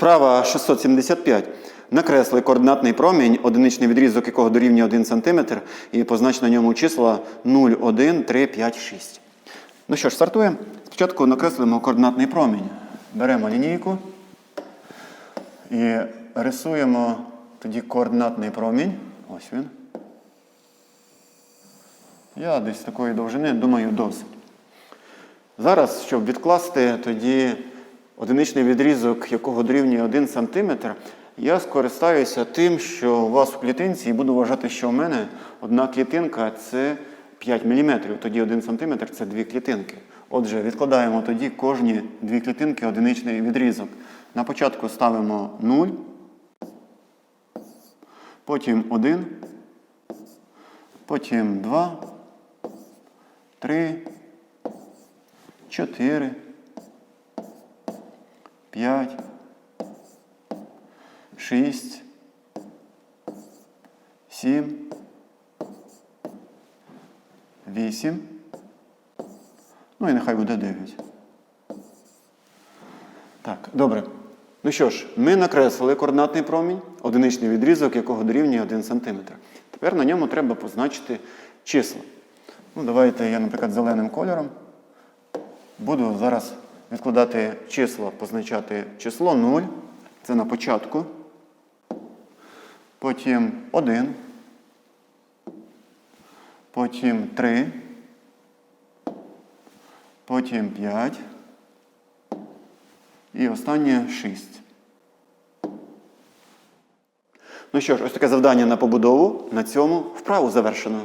Вправа 675. Накресли координатний промінь, одиничний відрізок якого дорівнює 1 см, і познач на ньому числа 0, 1, 3, 5, 6. Ну що ж, стартуємо. Спочатку накреслимо координатний промінь. Беремо лінійку і рисуємо тоді координатний промінь. Ось він. Я десь такої довжини, думаю, досить. Зараз, щоб відкласти тоді одиничний відрізок, якого дорівнює 1 см, я скористаюся тим, що у вас в клітинці, і буду вважати, що в мене одна клітинка це 5 мм, тоді 1 см це дві клітинки. Отже, відкладаємо тоді кожні дві клітинки одиничний відрізок. На початку ставимо 0, потім 1, потім 2, 3, 4, 5, 6, 7, 8. Ну і нехай буде 9. Так, добре. Ну що ж, ми накреслили координатний промінь, одиничний відрізок, якого дорівнює 1 см. Тепер на ньому треба позначити числа. Ну, давайте я, наприклад, зеленим кольором буду зараз відкладати числа, позначати число 0. Це на початку. Потім 1. Потім 3. Потім 5. І останнє 6. Ну що ж, ось таке завдання на побудову. На цьому вправу завершено.